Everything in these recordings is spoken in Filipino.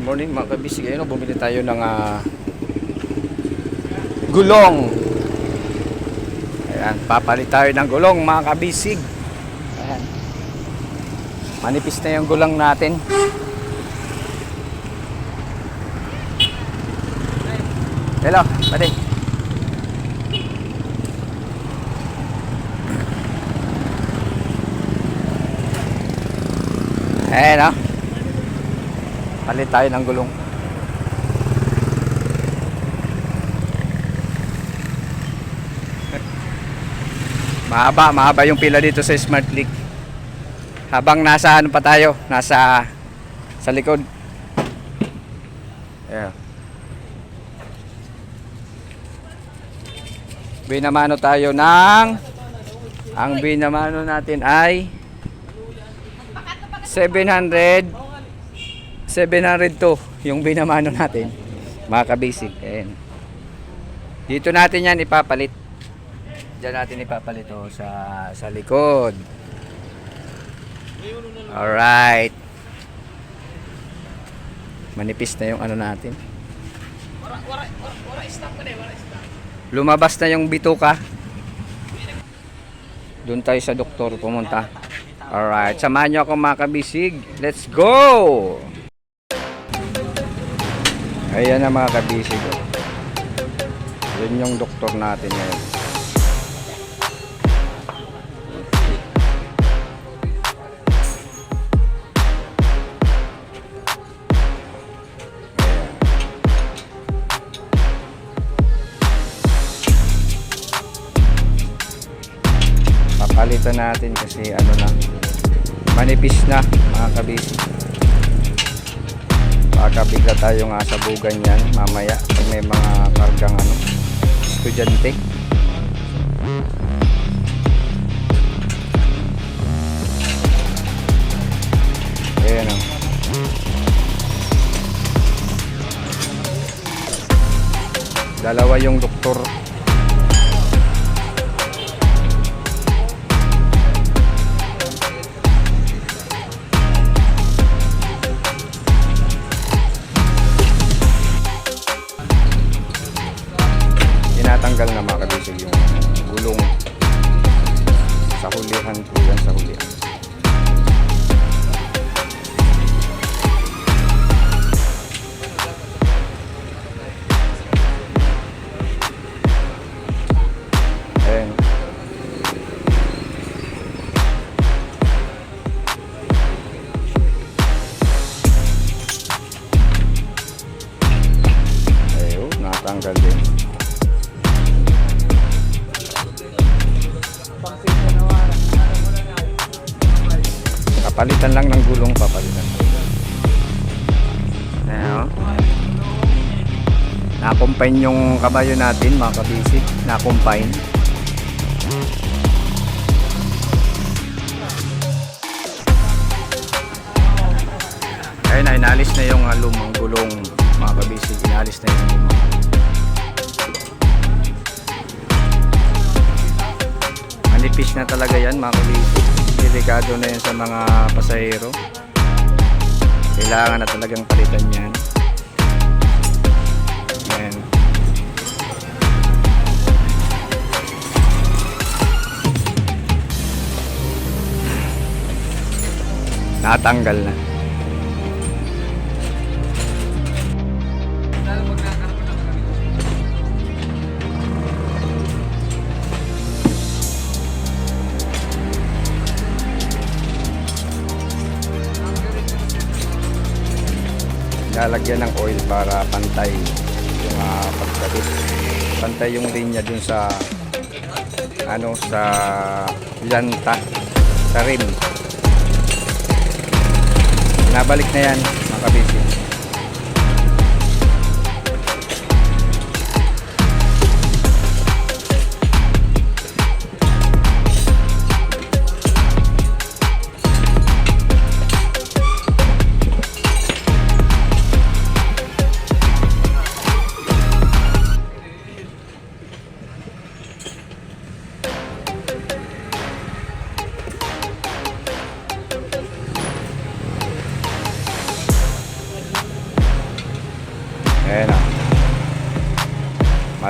Good morning mga kabisig. Ayun, bumili tayo ng ah, gulong. Ayan, papalit tayo ng gulong mga kabisig. Ayan. Manipis na yung gulong natin. Hello, pati. Ayan oh. Palit tayo ng gulong. Mahaba, mahaba yung pila dito sa Smart League. Habang nasa ano pa tayo, nasa sa likod. Yeah. Binamano tayo ng ang binamano natin ay 700 702 yung binamano natin. Mga kabasic ayan. dito natin yan ipapalit. Diyan natin ipapalit oh, sa sa likod. Alright. Manipis na yung ano natin. Lumabas na yung bituka. Doon tayo sa doktor pumunta. Alright, samahan nyo ako mga kabisig. Let's go! Ayan na mga kabisig. Yun yung doktor natin ngayon. Papalitan natin kasi ano na manipis na mga kabisi baka bigla tayo nga sa bugan yan mamaya pag may mga kargang ano estudyante. Ayan o dalawa yung doktor tinatanggal na mga kabisig yung gulong. Sa hulihan po yan sa hulihan ng gulong, papalitan. Ayan. Na-combine yung kabayo natin, mga kabisi. Na-combine. Ayun na, inalis na yung uh, lumang gulong, mga kabisi. Inalis na yung lumang. Manipis na talaga yan, mga kabisi. Delikado na yan sa mga pasahero. Kailangan na talagang palitan yan. Ayan. Natanggal na. Lalagyan ng oil para pantay yung uh, pagkabit. Pantay yung linya dun sa ano sa llanta sa rim. Nabalik na yan mga kabisi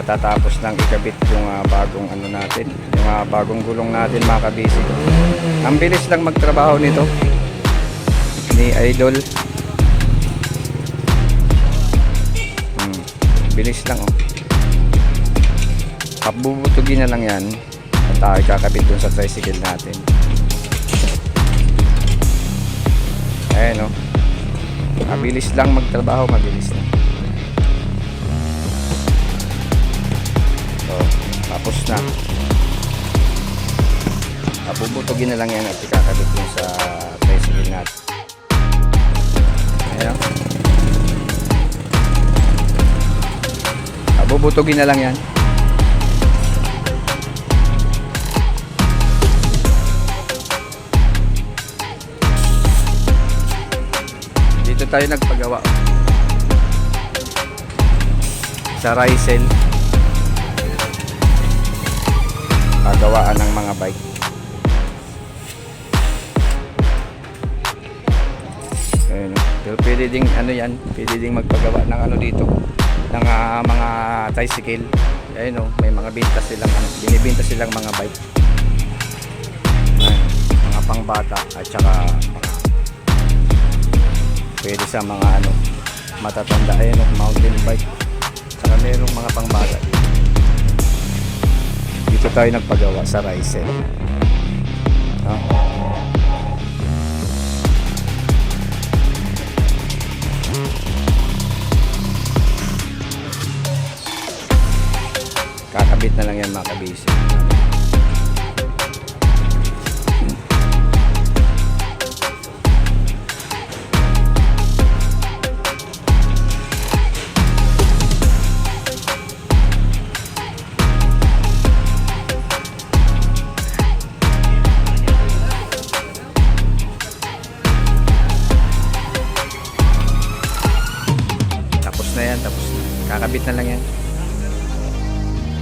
matatapos nang ikabit yung ah, bagong ano natin, yung ah, bagong gulong natin mga kabisig. Ang bilis lang magtrabaho nito ni Idol. Hmm, bilis lang oh. Papubutugin na lang yan at tayo kakabit dun sa tricycle natin. Ayan oh. Mabilis lang magtrabaho, mabilis lang. Na. Papubutugin na lang yan at ikakabit dun sa tricycle natin. Ayan. Papubutugin na lang yan. Dito tayo nagpagawa. Sa Pagawaan ng mga bike. Ayun. Pero pwede ding ano yan, pwede ding magpagawa ng ano dito ng ah, mga tricycle. Ayun oh, may mga binta silang ano, binibenta silang mga bike. Ayun, mga pangbata at saka mga pwede sa mga ano matatanda ayun oh, mountain bike. Saka merong mga pangbata dito. Tayo nagpagawa sa Rysel. No? Kakabit na lang yan mga kabisi. Tapos na. Kakabit na lang yan.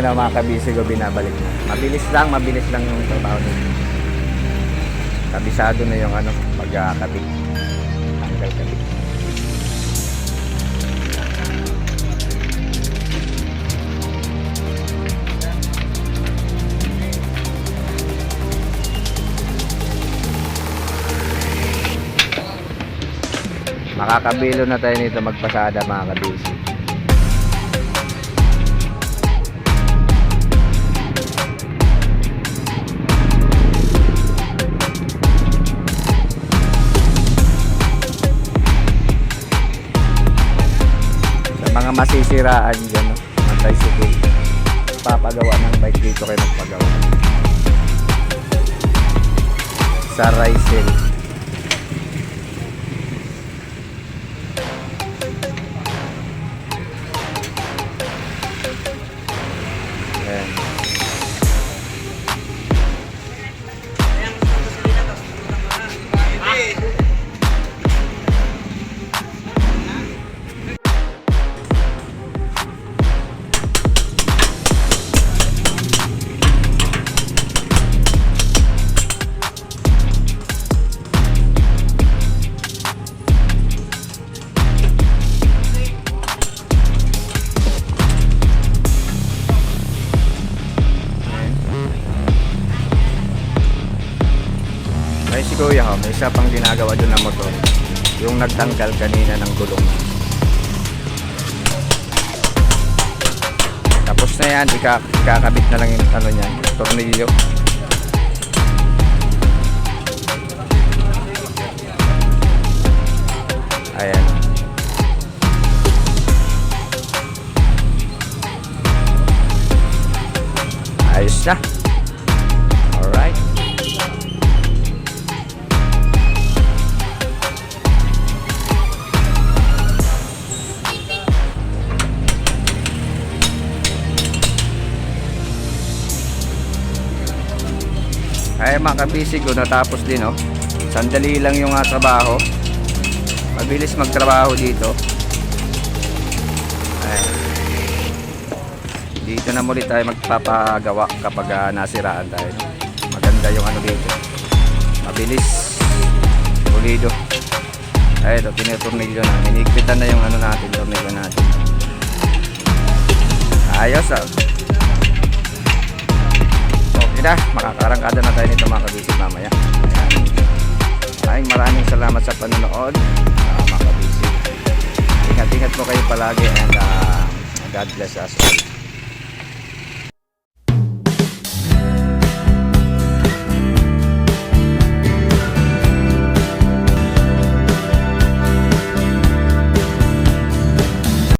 Ang mga kabisi ko binabalik na. Mabilis lang, mabilis lang yung trabaho nito. Kabisado na yung ano, pagkakabit. Tanggal kabit. Makakabilo na tayo nito magpasada mga kabisi. sa mga masisiraan dyan no? ng tricycle papagawa ng bike dito kayo magpagawa sa Rysel Ayan. Ay si Kuya ho, may isa pang ginagawa doon na motor. Yung nagtanggal kanina ng gulong. Tapos na yan, ika ikakabit na lang yung ano niyan, tornilyo. Ayan. Ayos na. Ay mga kabisig ko natapos din oh. Sandali lang yung ah, trabaho. Mabilis magtrabaho dito. Ay. Dito na muli tayo magpapagawa kapag ah, nasiraan tayo. Maganda yung ano dito. Mabilis. Pulido. Ay, ito, tinutornilyo na. Hinigpitan na yung ano natin, tornilyo natin. Ayos ah. Na, makakarangkada na tayo nito mga kabisig mamaya. Ayan. Maraming maraming salamat sa panonood uh, mga kabisig. Ingat-ingat po kayo palagi and uh, God bless us all.